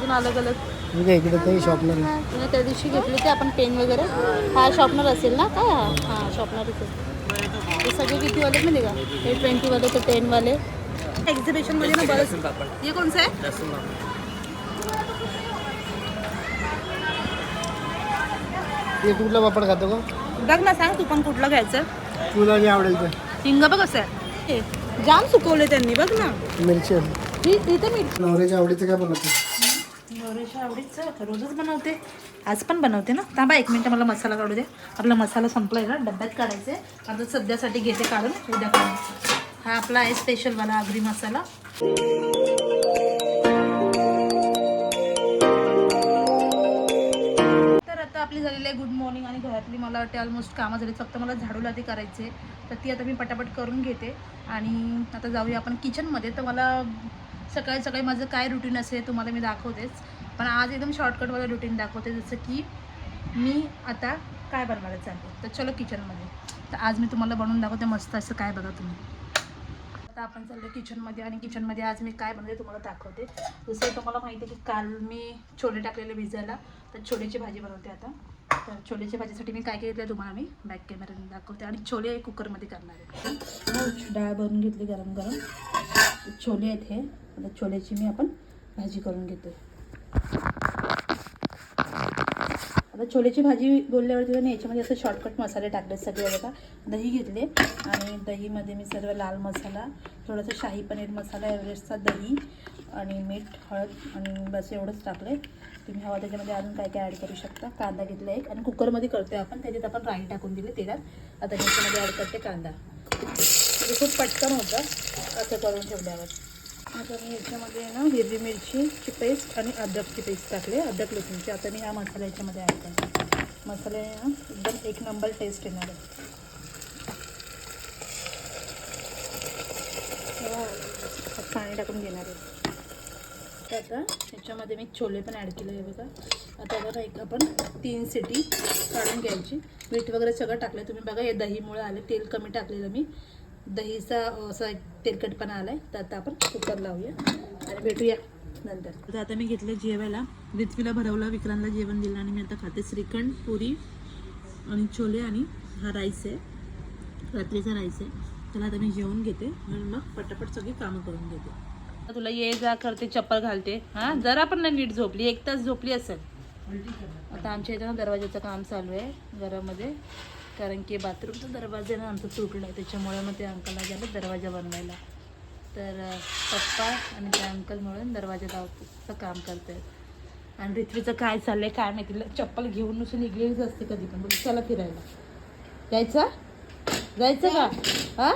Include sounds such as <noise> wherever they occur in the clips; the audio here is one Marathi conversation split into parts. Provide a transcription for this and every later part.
अजून अलग अलग? मी काय इकडे काही शॉपनर तुम्ही त्या दिवशी घेतली ते आपण पेन वगैरे. हा शॉपनर असेल ना काय हा हा शॉपनरच आहे हे सगळे कितीवाले माहिती का? हे ट्वेंटीवाले ते टेनवाले एक्झिबिशनमध्ये ना बरंच हे कोणचं आहे? ते कुठला पापड खातो का? बघ ना सांग तू पण कुठलं घ्यायचं? तुला जे आवडेल ते. हिंग बघ कसं आहे. जाम सुकवले त्यांनी बघ ना. मिरची. ही इथं मी नवऱ्याच्या आवडीचं काय बनवते? नवऱ्याच्या आवडीचं रोजच बनवते. आज पण बनवते ना. थांबा एक मिनटं मला मसाला काढू दे. आपला मसाला संपलाय ना. डब्यात काढायचे आता सध्यासाठी घेते काढून. उद्या काढायचं हा आपला आहे स्पेशलवाला आगरी मसाला. तर आता आपली झालेली आहे गुड मॉर्निंग आणि घरातली मला वाटते ऑलमोस्ट कामं झाली. फक्त मला झाडू लादी करायचे तर ती आता मी पटापट करून घेते. आणि आता जाऊया आपण किचनमध्ये तर मला सकाळी सकाळी माझं काय रुटीन असेल तुम्हाला मी दाखवतेच. पण आज एकदम शॉर्टकटवालं रुटीन दाखवते जसं की मी आता काय बनवायला चालते तर चलो किचनमध्ये तर आज मी तुम्हाला बनवून दाखवते मस्त असं काय बघा तुम्ही. आता आपण चाललो किचनमध्ये आणि किचनमध्ये आज मी काय बनवते तुम्हाला दाखवते. जसं तुम्हाला माहिती आहे की काल मी छोले टाकलेले भिजायला तर छोलेची भाजी बनवते आता. तर छोलेच्या भाजीसाठी मी काय केलं तुम्हाला मी बॅक कॅमेऱ्याने दाखवते. आणि छोले कुकरमध्ये करणार आहे. डाळ बनवून घेतली गरम गरम छोले आहेत हे. आता छोल्याची मी आपण भाजी करून घेते आता छोल्याची भाजी बोलल्यावरती मी याच्यामध्ये असं शॉर्टकट मसाले टाकले सगळे बघा. दही घेतले आणि दहीमध्ये मी सर्व लाल मसाला थोडंसं शाही पनीर मसाला एव्हरेस्टचा दही आणि मीठ हळद आणि बस एवढंच टाकले तुम्ही हवा त्याच्यामध्ये अजून काय काय ॲड करू शकता? कांदा घेतला एक. आणि कुकरमध्ये करतोय आपण. त्याच्यात आपण राई टाकून दिली तेलात. आता त्याच्यामध्ये ॲड करते कांदा. म्हणजे खूप पटकन होतं असं करून ठेवल्यावर. आता मी याच्यामध्ये ना हिरवी मिरचीची पेस्ट आणि अद्रकची पेस्ट टाकली अद्रक लसूणची. आता मी हा मसाला याच्यामध्ये ॲड करते. मसाले ना एकदम एक नंबर टेस्ट येणार आहे हो, पाणी टाकून घेणार आहे. तर आता याच्यामध्ये मी छोले पण ॲड केले आहे बघा. आता बघा एक आपण तीन सिटी काढून घ्यायची. मीठ वगैरे सगळं टाकलं तुम्ही बघा हे दहीमुळे आले तेल कमी टाकलेलं मी. दहीचा असा एक तेलकटपणा आला आहे तर आता आपण कुकर लावूया आणि भेटूया नंतर. तर आता मी घेतलं जेवायला. रित्वीला भरवलं विक्रांतला जेवण दिलं आणि मी आता खाते. श्रीखंड पुरी आणि छोले आणि हा राईस आहे. रात्रीचा राईस आहे. त्याला आता मी जेवून घेते आणि मग पटापट सगळी कामं करून घेते. आता तुला ये जा करते चप्पल घालते. हां जरा पण नाही नीट झोपली. एक तास झोपली असेल. आता आमच्या इथं ना दरवाजाचं काम चालू आहे घरामध्ये. कारण की बाथरूमचा दरवाजा ना आमचा तुटला त्याच्यामुळे मग ते अंकलला गेलं दरवाजा बनवायला. तर पप्पा आणि त्या अंकल मिळून दरवाजा लावतं काम करत आहेत आणि रिथ्वीचं काय चाललं आहे काय माहिती चप्पल घेऊन नुसती निघलेलीच असते कधी पण चला फिरायला. जायचं? जायचं का? हा?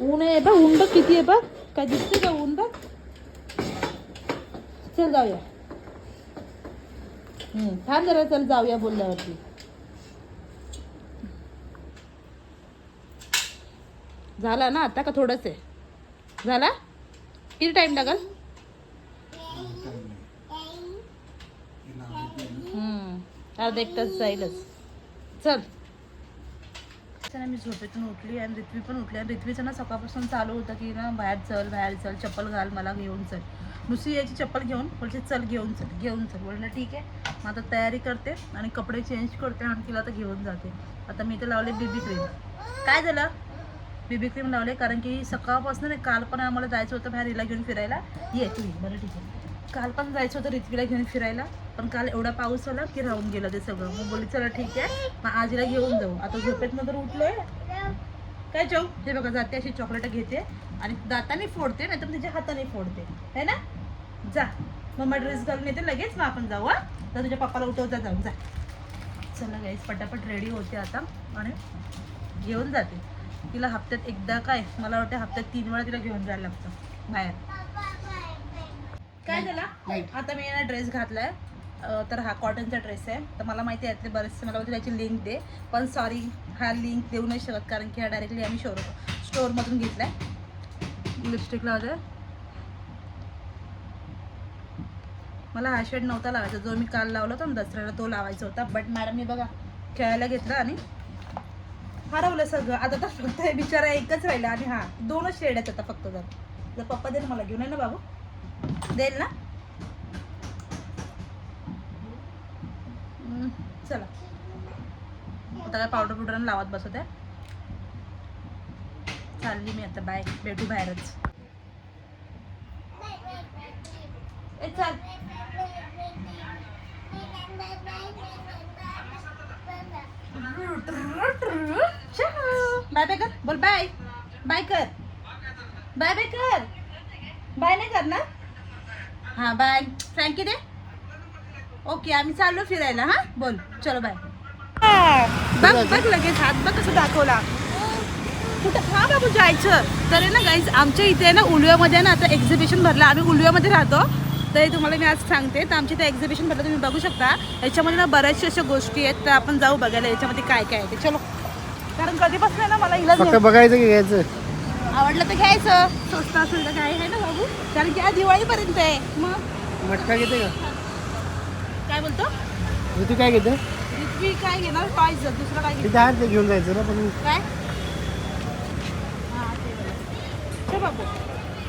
ऊन आहे बघ ऊन बघ किती आहे बघ. काय दिसते का ऊन बघ? चल जाऊया. हम्म, थांब जरा चल जाऊया बोलल्यावरती. झाला ना आता का थोडंच आहे? झाला? किती टाईम लागल? हम्म, अर्धा एक तास जाईलच. चल. चला मी झोपेतून उठली आणि रित्वी पण उठली. आणि रित्वीचं ना सकाळपासून चालू होतं की ना बाहेर चल बाहेर चल चप्पल घाल मला घेऊन चल. नुसती यायची चप्पल घेऊन बोलते चल घेऊन चल घेऊन चल. बोललं ठीक आहे. मग आता तयारी करते आणि कपडे चेंज करते आणि तिला आता घेऊन जाते. आता मी इथे लावले बीबी क्रीम काय झालं? बीबी क्रीम लावले कारण की सकाळपासून नाही काल पण आम्हाला जायचं होतं बाहेर हिला घेऊन फिरायला. ये तू ये, बरं ठीक आहे. काल पण जायचं होतं रितवीला घेऊन फिरायला पण काल एवढा पाऊस आला की राहून गेलं ते सगळं. मग बोलली चला ठीक आहे मग आजीला घेऊन जाऊ. आता झोपेत नंतर उठलोय. काय जाऊ? हे बघा जाते अशी चॉकलेट घेते आणि दाताने फोडते नाही तर तिच्या हाताने फोडते. है ना? जा. मम्मा ड्रेस घालून येते लगेच मग आपण जाऊ हा? तर तुझ्या पप्पाला उठवता जाऊ जा. चला गाईस पटापट रेडी होते आता. आणि घेऊन जाते. तिला हप्त्यात एकदा काय? मला वाटतं हप्त्यात तीन वेळा तिला घेऊन जायला लागतं बाहेर. काय झाला. आता मी याला ड्रेस घातलाय. तर हा कॉटनचा ड्रेस आहे. तर मला माहिती आहे यातले बरेचसे मला बोलते त्याची लिंक दे. पण सॉरी हा लिंक देऊ नाही शकत कारण की हा डायरेक्टली आम्ही शोर स्टोअरमधून घेतलाय. लिपस्टिक लावते मला हा शेड नव्हता लावायचा. जो मी काल लावला होता ना दसऱ्याला तो लावायचा होता. बट मॅडमनी बघा खेळायला घेतला आणि हरवलं सगळं. आता तर फक्त हे बिचारा एकच राहिला आणि हा दोनच शेड आहेत आता फक्त जर. जर पप्पा देईल मला घेऊन आहे ना बाबू. देईल ना? चला. आता काय पावडर पुडर लावत बसत आहे. चालली मी आता बाय भेटू बाहेरच. चाल. बाय बाय कर. बोल बाय. बाय कर. बाय बाय कर. बाय नाही ना हां बाय. थँक्यू दे. ओके आम्ही चाललो फिरायला हां? बोल. चलो बाय. बघ बघ लगेच हात. बघ कसं दाखवला. कुठं? हा बाबू जायचं. तर ना गाईज आमच्या इथे आहे ना उलव्यामध्ये ना आता एक्झिबिशन भरलं. आम्ही उलव्यामध्ये राहतो. तर तुम्हाला मी आज सांगते तर आमच्या इथे एक्झिबिशन भरलं तुम्ही बघू शकता. याच्यामध्ये ना बऱ्याचशा अशा गोष्टी आहेत तर आपण जाऊ बघायला याच्यामध्ये काय काय आहे ते. चलो. कारण कधीपासून आहे ना मला हिला फक्त बघायचं की घ्यायचं. आवडलं तर घ्यायचं. स्वस्त असेल तर काय आहे ना बाबू? कारण की आज दिवाळीपर्यंत आहे. मग? मटका घेते का? काय बोलतो? तू काय घेते? मी काय घेणार? टॉयज दुसरं काय घेणार तिथे आहे ते घेऊन जायचं ना पण काय? हां, ते बघा. चल बाबू.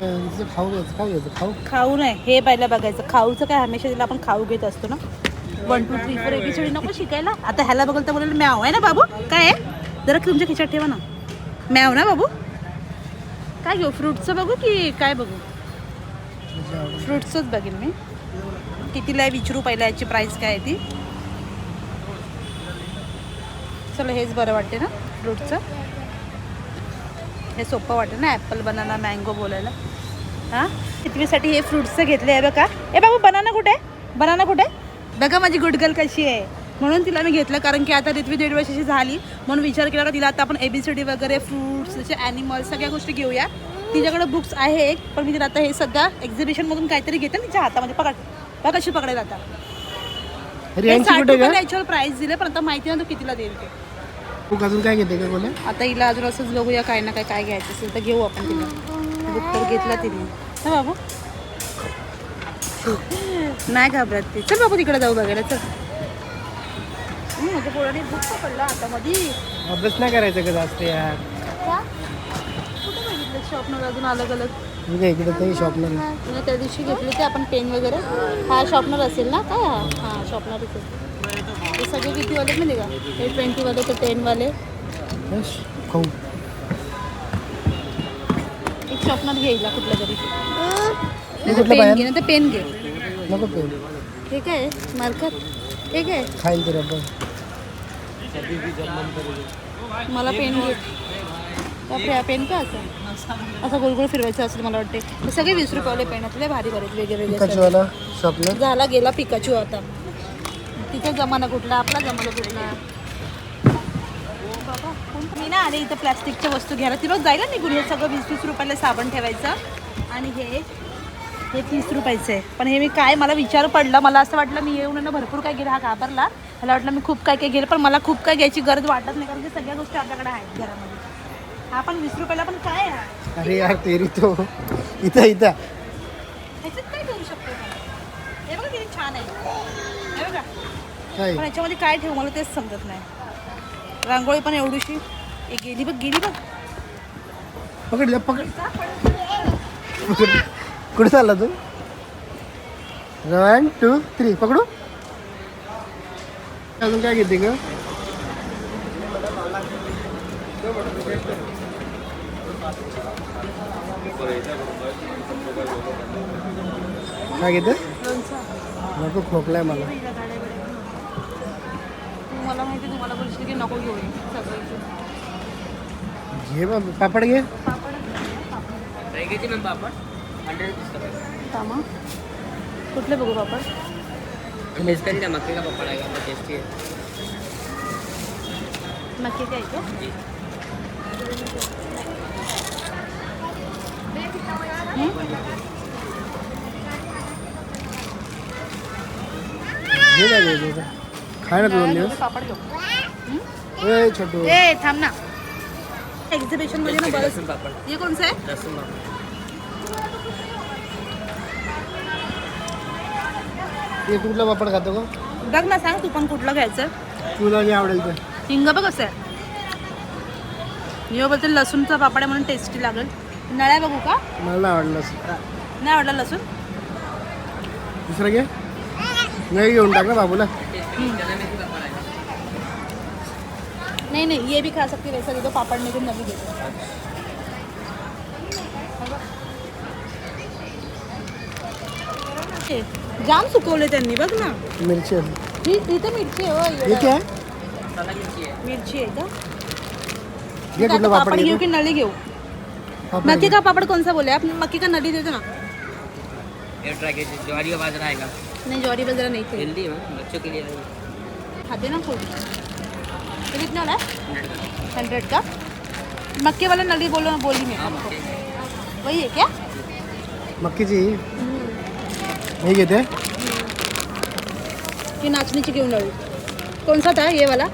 अं, खाऊ घ्यायचं खाऊ घ्यायचं खाऊ. खाऊ नाही. हे पहिलं बघायचं. खाऊचं काय हमेशा तिला आपण खाऊ घेत असतो ना? One two three four ABCD नको शिकायला. आता ह्याला बघल तर बोलेल मॅव आहे ना बाबू? काय आहे? जरा तुमच्या खिशात ठेवा ना. मॅव ना बाबू? काय घेऊ फ्रूटचं बघू की काय बघू? फ्रूट्सच बघेन मी. कितीला आहे विचारू पहिला याची प्राईस काय आहे ती. चला हेच बरं वाटते ना फ्रूटचं हे सोपं वाटतं ना ॲपल बनाना मँगो बोलायला. हां? कितवीसाठी हे फ्रूट्सचं घेतले आहे बघा. ए बाबू बनाना कुठे? आहे बनाना कुठे? आहे बघा माझी गुडगल कशी आहे. म्हणून तिला मी घेतलं कारण की आता रिथवी दीड वर्षाची झाली. म्हणून विचार केला का तिला आता आपण एबीसीडी वगैरे फ्रुट्स जसे ॲनिमल्स सगळ्या गोष्टी घेऊया. तिच्याकडे बुक्स आहे एक पण मी तिला आता हे सध्या एक्झिबिशनमधून काहीतरी घेते तिच्या हातामध्ये पकड बघ कशी पकडेल आता. हे याच्यावर प्राईस दिले पण आता माहिती नाही तो कितीला देईल ते. अजून काय घेते का बोला आता हिला अजून असंच बघूया काय ना काय काय घ्यायचं असेल तर घेऊ आपण तिला. बुक तर घेतला तिने. ना बाबू. <laughs> नाही घाबरत ते. चल बाबू तिकडे जाऊ बघायला चल. माझ्या पोराने बुक पकडला आता मधी. अभ्यास नाही करायचं का जास्त यार? का? कुठे बघितलं शॉपनं अजून अलग अलग मी इकडे तरी शॉपला तुला त्या दिवशी घेतली ते आपण पेन वगैरे. हा शॉपनर असेल ना काय हा शॉपनरच असेल हे सगळे किती वाले माहिती का? हे ट्वेंटीवाले ते टेनवाले. खाऊ. एक शॉपनर घ्यायला कुठलं तरी. पेन घे ना ते पेन घे. नको पेन. हे काय? मार्कर? हे काय? खाईल तरी आपण. मला पेन पेन का असं? असं गोल गोल फिरवायचं असेल मला वाटते सगळे वीस रुपयावाले पेन लय भारी भारी वेगळे झाला गेला पिकाचू आता. तिचा जमाना कुठला आपला जमाना कुठला? मी ना आले इथं प्लॅस्टिकच्या वस्तू घ्यायला. ती रोज जायला निघून हे सगळं वीस वीस रुपयाला साबण ठेवायचं. आणि हे हे तीस रुपयाचं आहे. पण हे मी काय मला विचार पडला. मला असं वाटलं मी येऊन ना भरपूर काय गेलं हा घाबरला. मला वाटलं मी खूप काय काय गेलं पण मला खूप काय घ्यायची गरज वाटत नाही कारण की सगळ्या गोष्टी आपल्याकडे आहेत घरामध्ये. हा पण वीस रुपयाला पण काय आहे? अरे यार तेरी तो. इथं इथं. ह्याच्यात काय करू शकतो? हे बघा किती छान आहे. हे बघा. काय? पण याच्यामध्ये काय ठेवू मला तेच समजत नाही. रांगोळी पण एवढीशी. एक गेली बघ गेली बघ. पकड. जा, पकड. पकड. कुठे चालला तू? वन टू थ्री पकडू? अजून काय घेते का काय घेते? नको खोकलाय मला. तू मला माहिती आहे, तुम्हाला बोलशील की नको घेऊ. घे बा पापड घे. पापड? कामा कुठले बघू पापड? मिस्त्री ना मक्के का पपड़ा है टेस्टी है नक्की काय का घे काय घ्यायचं खाय ना तू दोन दिवस पापड घेऊ ए छोटू ए थांब ना एक्झिबिशनमध्ये ना लहसुन पापड़ हे कोणचं आहे लहसुन पापड़ ते कुठला पापड खातो का बघ ना सांग तू पण कुठलं घ्यायचं. तुला जे आवडेल ते. हिंग बघ कसं आहे मी बोलते लसूणचा पापड आहे म्हणून टेस्टी लागेल. नळ्या बघू का? मला नाही आवडलं. नाही आवडला लसूण? दुसरं घे. नाही घेऊन टाक ना बाबूला. नहीं नहीं ये भी खा सकती वैसा दे दो पापड़ में भी नवी दे दो. हे, जाम सुकवले त्यांनी बघ ना? मिरची। आहे. ही इथं मिरची आहे हो, हे काय आहे मिरची आहे का घे आता पापड़ पापड घेऊ की नली घेऊ? पापड मक्के का पापड़ कौन सा बोले? आप मक्के का नली दे दो ना एयर ट्राई कीजिए ज्वारी का बाजरा आएगा। नहीं जौरी बाजरा नहीं थे। हेल्दी है बच्चों के लिए। खाते ना फ़ूड ये कितना वाला है? 100 का। हंड्रेड का? मक्के वाला नली बोलो बोली मैं। हाँ मक्के। वही है क्या? मक्कीची हे घेते ये नाचणीची घेऊन नळी कौन सा था ये वाला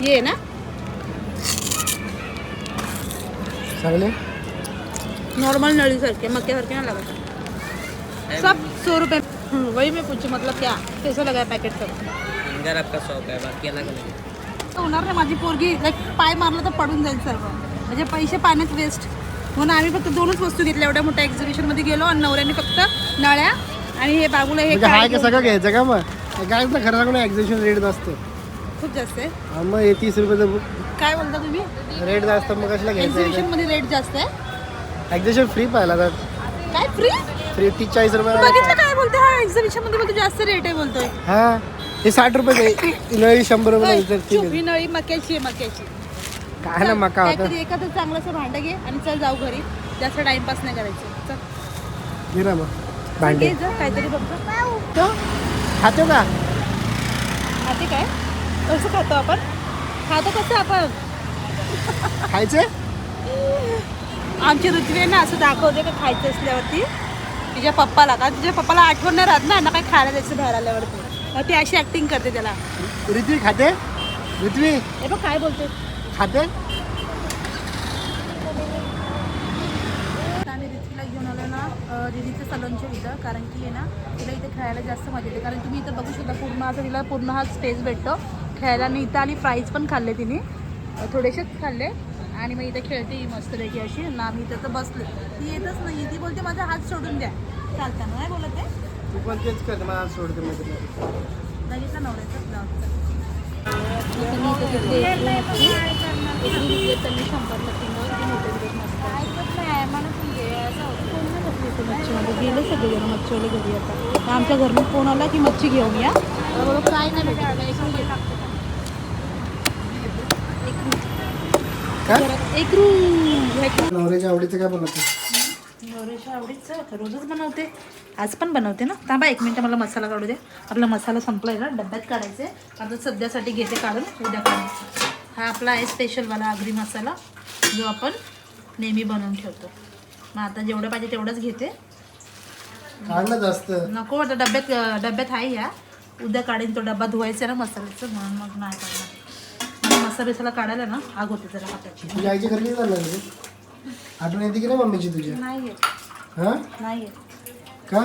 ये है ना चांगले नॉर्मल नळी सारखे मक्क्यासारखे ना लगा सब सौ रुपये वही मैं पूछू मतलब क्या कैसा लगा पैकेट सब अगर आपका शौक है बाकी अलग अलग है होणार नाही माझी पोरगी लाईक पाय मारला तर पडून जाईल सर्व म्हणजे पैसे पाण्यात वेस्ट म्हणून आम्ही फक्त दोनच वस्तू घेतल्या एवढ्या मोठ्या एक्झिबिशनमध्ये गेलो आणि नवऱ्याने फक्त नळ्या आणि हे बाबूला हे म्हणजे काय हाय का घेऊन- सगळं घ्यायचं का मग? काय तर खरं सांगून एक्झिबिशन रेट नसतं खूप जास्त आहे. हा, मग हे तीस रुपयाचं काय बोलता तुम्ही? रेट जास्त मग कशाला घ्यायचं? एक्झिबिशनमध्ये रेट जास्त आहे? एक्झिबिशन फ्री पाहिला तर. काय फ्री फ्री तीस चाळीस रुपयाला बघितलं काय बोलते हा एक्झिबिशनमध्ये बोलतो जास्त रेट आहे बोलतोय. हा हे साठ रुपये नळी शंभर रुपये तर ठीक चुप, आहे. ही नळी मक्याची आहे मक्याची. काय ना मका होतं. काहीतरी एखादं चांगलंसं भांडं घे आणि चल जाऊ घरी. जास्त टाइमपास नाही करायचं. चल. घे ना मग. भांडे. घे जा, काहीतरी बघतो. तो? खातो का? खाते काय? कसं खातो आपण? खातो कसं आपण? खायचे? आमची ऋतवी आहे ना असं दाखवते का खायचं असल्यावरती. तिच्या पप्पाला. का तिच्या पप्पाला आठवण नाही राहत ना यांना काय खायला द्यायचं बाहेर आल्यावरती. मग ती अशी ऍक्टिंग करते त्याला. ऋत्वी खाते? ऋत्वी? हे बघ काय बोलते? खाते आम्ही ऋतवीला घेऊन आलो दीदीच्या सलूनच्या इथं कारण की आहे ना तिला इथे खेळायला जास्त मजा येते. कारण तुम्ही इथं बघू शकता पूर्ण असं तिला पूर्ण हा स्पेस भेटतो. खेळायला आणि इथं आणि प्राईज पण खाल्ले तिने. थोडेसेच खाल्ले. आणि मग इथं खेळते ही मस्तपैकी अशी. ना आम्ही इथं तर बसले ती येतच नाही. ती बोलते माझा हात सोडून द्या. चालताना नाही बोलत आहे? तू पण तेच करते मला सोडते बघितलं मी घेतली एक मच्छी. एक घेतली त्यांनी इथं मच्छीमध्ये गेले सगळेजण मच्छीवाले घरी आता. तर आमच्या घरून फोन आला की मच्छी घेऊन या. काय नाही एक रू घे. एक रू. काय घरात एक रू एक रू. नवऱ्याच्या आवडीचं काय बनवते? नवऱ्याच्या आवडीचं रोजच बनवते. आज पण बनवते ना. थांबा एक मिनटं मला मसाला काढू दे आपला मसाला संपलाय ना डब्यात काढायचे आता सध्यासाठी घेते काढून उद्या काढायचं हा आपला आहे स्पेशलवाला आगरी मसाला जो आपण नेहमी बनवून ठेवतो. मग आता जेवढं पाहिजे तेवढंच घेते. जास्त. नको आता डब्यात डब्यात आहे या. उद्या काढेन तो डब्बा धुवायचा ना मसाल्याचं म्हणून मग नाही काढणार. मसाला बिसाला काढायला ना आग होते जरा हाताची. तुझ्या आईच्या घरी रे आठवण येते की नाही मम्मीची तुझ्या नाही येत. हा? नाही येत. का?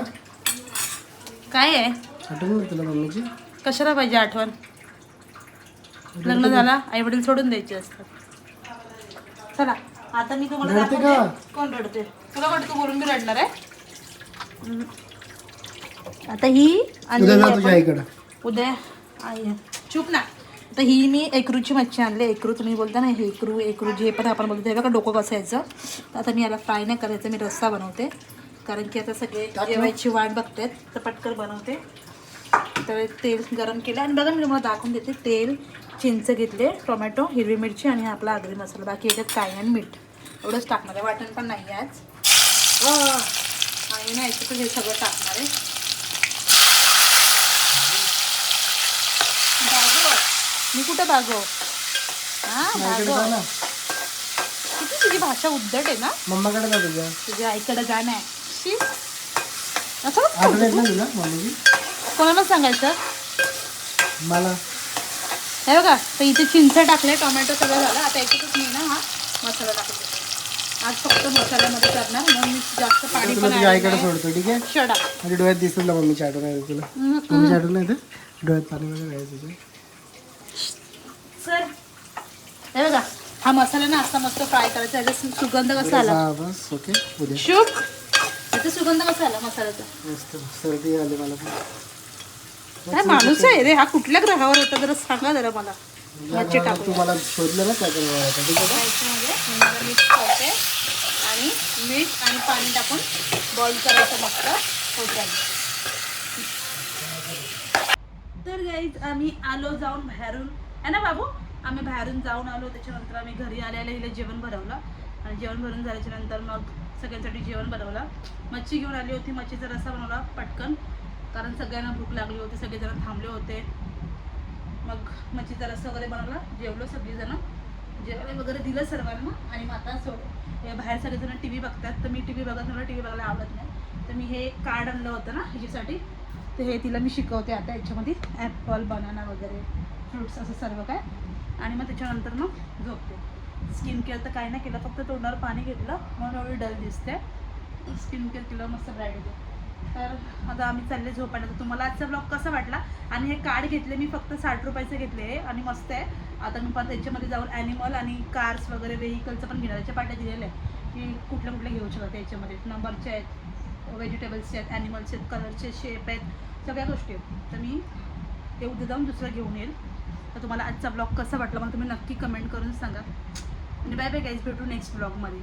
काय आहे? आठवण येते तुला मम्मीची? कशाला पाहिजे आठवण? लग्न झाला आई वडील सोडून द्यायचे असतात. चला आता मी तुम्हाला रडते दाखवते. का? कोण रडते तुला वाटतं बोलून मी रडणार आहे. आता ही आणलेली उद्या जा आपण- तुझ्या आईकडं. उद्या आई. चूप ना. तर ही मी एकरूची मच्छी आणली एकरू तुम्ही बोलता ना हे एकरू एकरू जे पण आपण बोलतो तेव्हा का डोकं कसायचं तर आता मी याला फ्राय नाही करायचं मी रस्सा बनवते. कारण की आता सगळे जेवायची वाट बघतात तर पटकन बनवते. तर तेल गरम केलं. आणि बघा मी तुम्हाला दाखवून देते. तेल चिंच घेतले टोमॅटो हिरवी मिरची आणि आपला आगरी मसाला. बाकी याच्यात काय आणि मीठ. एवढंच टाकणार आहे. वाटण पण नाही आहे आज. आणि ना याच्यात हे सगळं टाकणार आहे. बागो मी कुठं बागो हा बागो किती तुझी भाषा उद्धट आहे ना? मम्माकडे जा तुझ्या. तुझ्या आईकडे जाणं आहे शी. असं? कोणाला सांगायचं? मला. हे बघा तर इथे चिंच टाकले टोमॅटो सगळं झालं. आता याच्यातच मी ना हा मसाला टाकून देते. आज फक्त मसाल्यामध्ये करणार म्हणून मी जास्त पाणी तुला पण तुझ्या आईकडे सोडतो ठीक आहे? शडा माझ्या डोळ्यात दिसत ना मम्मीची आठवण आहे तुला. मम्मीची आठवण नाही येते? डोळ्यात पाणी वगैरे आहे तुझ्या. सर हे बघा हा मसाला ना असा मस्त फ्राय करायचा याचा सु- सुगंध कसा आला? हा बस ओके उद्या. शुभ याचा सुगंध कसा आला मसाल्याचा? मस्त सर्दी आली मला पण. काय माणूस आहे रे हा कुठल्या ग्रहावर होता जरा सांगा जरा मला. मच्छी. तुम्हाला शोधलं ना त्या करून ठीक आहे का? याच्यामध्ये हिंग मिक्स करते आणि मीठ आणि पाणी टाकून बॉईल करायचं मस्त तर गाईज आम्ही आलो जाऊन बाहेरून. आहे ना बाबू? आम्ही बाहेरून जाऊन आलो त्याच्यानंतर आम्ही घरी आल्याला हिला जेवण बनवलं. आणि जेवण भरून झाल्याच्यानंतर मग सगळ्यांसाठी जेवण बनवलं. मच्छी घेऊन आली होती मच्छीचा रस्सा बनवला पटकन. कारण सगळ्यांना भूक लागली होती सगळेजण थांबले होते. मग मच्छीचा रस्सा वगैरे बनवला जेवलो सगळीजणं. जेवायला वगैरे दिलं सर्वांना आणि मग आता सोड बाहेर सगळेजण टी व्ही बघतात. तर मी टी व्ही बघत मला टी व्ही बघायला आवडत नाही. तर मी हे कार्ड आणलं होतं ना ह्याच्यासाठी. तर हे तिला मी शिकवते आता याच्यामध्ये ॲपल बनाना वगैरे फ्रुट्स असं सर्व काय. आणि मग त्याच्यानंतर मग झोपते. स्किन केअर तर काय नाही केलं फक्त तोंडावर पाणी घेतलं म्हणून एवढी डल दिसते. स्किन केअर केलं मस्त ब्राईट होते. तर आता आम्ही चालले झोपायला. तर तुम्हाला आजचा ब्लॉग कसा वाटला? आणि हे कार्ड घेतले मी फक्त साठ रुपयाचे घेतले आणि मस्त आहे. आता मी पण त्याच्यामध्ये जाऊन ॲनिमल आणि कार्स वगैरे व्हेकलचं पण घेणार पाट्या दिलेल्या आहे की कुठले कुठले घेऊ शकतात याच्यामध्ये. नंबरचे आहेत व्हेजिटेबल्सचे आहेत ॲनिमल्सचे आहेत कलरचे शेप आहेत सगळ्या गोष्टी आहेत. तर मी ते उद्या जाऊन दुसरं घेऊन येईल. तर तुम्हाला आजचा ब्लॉग कसा वाटला मग तुम्ही नक्की कमेंट करून सांगा. आणि बाय बाय गाईज भेटू नेक्स्ट ब्लॉगमध्ये